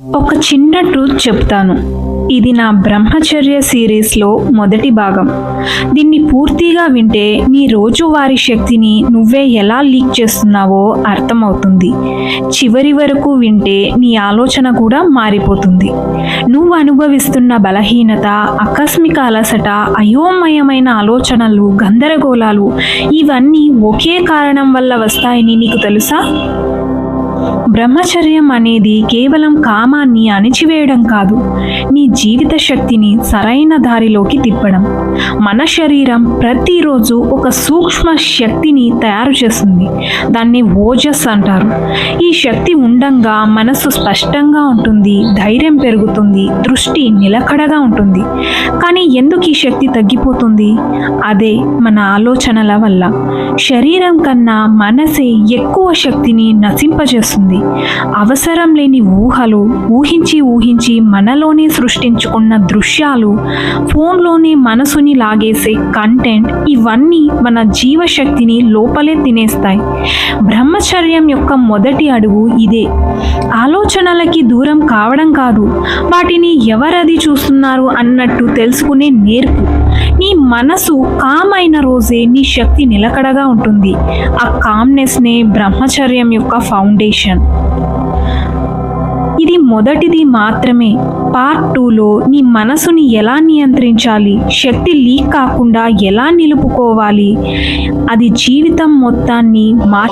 ఒక చిన్న ట్రూత్ చెప్తాను. ఇది నా బ్రహ్మచర్య సిరీస్లో మొదటి భాగం. దీన్ని పూర్తిగా వింటే నీ రోజువారీ శక్తిని నువ్వే ఎలా లీక్ చేస్తున్నావో అర్థమవుతుంది. చివరి వరకు వింటే నీ ఆలోచన కూడా మారిపోతుంది. నువ్వు అనుభవిస్తున్న బలహీనత ఆకస్మిక అలసట అయోమయమైన ఆలోచనలు గందరగోళాలు ఇవన్నీ ఒకే కారణం వల్ల వస్తాయని నీకు తెలుసా? బ్రహ్మచర్యం అనేది కేవలం కామాన్ని అణిచివేయడం కాదు. నీ జీవిత శక్తిని సరైన దారిలోకి తిప్పడం. మన శరీరం ప్రతిరోజు ఒక సూక్ష్మ శక్తిని తయారు చేస్తుంది. దాన్ని ఓజస్ అంటారు. ఈ శక్తి ఉండంగా మనసు స్పష్టంగా ఉంటుంది ధైర్యం పెరుగుతుంది దృష్టి నిలకడగా ఉంటుంది. కానీ ఎందుకు ఈ శక్తి తగ్గిపోతుంది? అదే మన ఆలోచనల వల్ల. శరీరం కన్నా మనసే ఎక్కువ శక్తిని నశింపజేస్తుంది. అవసరం లేని ఊహలు ఊహించి ఊహించి మనలోనే సృష్టించుకున్న దృశ్యాలు ఫోన్లోనే మనసుని లాగేసే కంటెంట్ ఇవన్నీ మన జీవశక్తిని లోపలే తినేస్తాయి. బ్రహ్మచర్యం యొక్క మొదటి అడుగు ఇదే. ఆలోచనలకి దూరం కావడం కాదు. వాటిని ఎవరది చూస్తున్నారు అన్నట్టు తెలుసుకునే నేర్పు. నీ మనసు కామ్ అయిన రోజే నీ శక్తి నిలకడగా ఉంటుంది. ఆ కామ్నెస్నే బ్రహ్మచర్యం యొక్క ఫౌండేషన్ ఇది మొదటిది మాత్రమే. పార్ట్ టూలో నీ మనసుని ఎలా నియంత్రించాలి? శక్తి లీక్ కాకుండా ఎలా నిలుపుకోవాలి? అది జీవితం మొత్తాన్ని మా